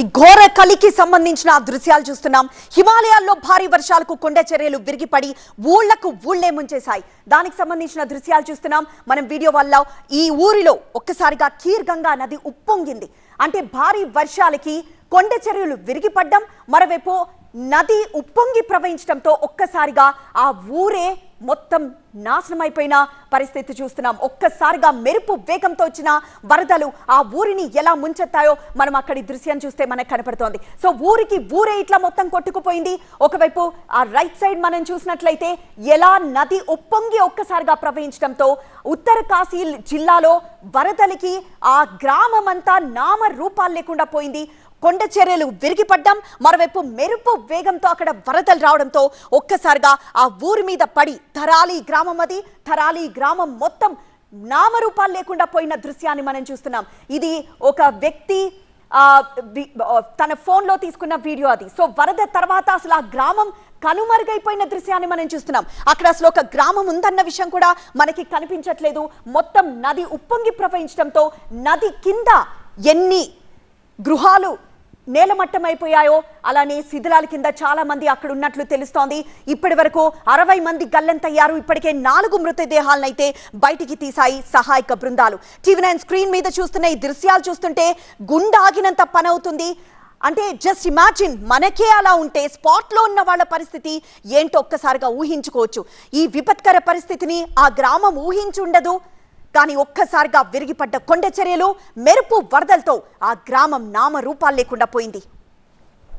ఈ ఘోర కలికి సంబంధించిన దృశ్యాలు చూస్తున్నాం. హిమాలయాల్లో భారీ వర్షాలకు కొండ చర్యలు విరిగిపడి ఊళ్ళకు ఊళ్ళే ముంచేశాయి. దానికి సంబంధించిన దృశ్యాలు చూస్తున్నాం. మనం వీడియో వల్ల ఈ ఊరిలో ఒక్కసారిగా కీర్గంగా నది ఉప్పొంగింది. అంటే భారీ వర్షాలకి కొండ చర్యలు విరిగిపడ్డం మరోవైపు నది ఉప్పొంగి ప్రవహించడంతో ఒక్కసారిగా ఆ ఊరే మొత్తం నాశనమైపోయిన పరిస్థితి చూస్తున్నాం. ఒక్కసారిగా మెరుపు వేగంతో వచ్చిన వరదలు ఆ ఊరిని ఎలా ముంచెత్తాయో మనం అక్కడి దృశ్యం చూస్తే మనకు కనపడుతోంది. సో ఊరికి ఊరే ఇట్లా మొత్తం కొట్టుకుపోయింది. ఒకవైపు ఆ రైట్ సైడ్ మనం చూసినట్లయితే ఎలా నది ఉప్పొంగి ఒక్కసారిగా ప్రవహించడంతో ఉత్తర కాశీ జిల్లాలో వరదలకి ఆ గ్రామం అంతా నామ రూపాలు లేకుండా పోయింది. కొండ చర్యలు విరిగిపడ్డం మరోవైపు మెరుపు వేగంతో అక్కడ వరదలు రావడంతో ఒక్కసారిగా ఆ ఊరి మీద పడి తరాలి గ్రామం అది. తరాలి గ్రామం మొత్తం నామరూపాలు లేకుండా పోయిన దృశ్యాన్ని మనం చూస్తున్నాం. ఇది ఒక వ్యక్తి తన ఫోన్లో తీసుకున్న వీడియో అది. సో వరద తర్వాత అసలు ఆ గ్రామం కనుమరుగైపోయిన దృశ్యాన్ని మనం చూస్తున్నాం. అక్కడ అసలు ఒక గ్రామం ఉందన్న విషయం కూడా మనకి కనిపించట్లేదు. మొత్తం నది ఉప్పొంగి ప్రవహించడంతో నది కింద ఎన్ని గృహాలు నేలమట్టం అయిపోయాయో అలానే శిథిలాల కింద చాలా మంది అక్కడ ఉన్నట్లు తెలుస్తోంది. ఇప్పటి వరకు అరవై మంది గల్లంతయ్యారు. ఇప్పటికే నాలుగు మృతదేహాలనైతే బయటికి తీశాయి సహాయక బృందాలు. టీవీ నైన్ స్క్రీన్ మీద చూస్తున్న ఈ దృశ్యాలు చూస్తుంటే గుండాగినంత పనవుతుంది. అంటే జస్ట్ ఇమాజిన్ మనకే అలా ఉంటే స్పాట్లో ఉన్న వాళ్ళ పరిస్థితి ఏంటో ఒక్కసారిగా ఊహించుకోవచ్చు. ఈ విపత్కర పరిస్థితిని ఆ గ్రామం ఊహించుండదు. కానీ ఒక్కసారిగా విరిగిపడ్డ కొండ చర్యలు మెరుపు వరదలతో ఆ గ్రామం నామ రూపాలు లేకుండా పోయింది.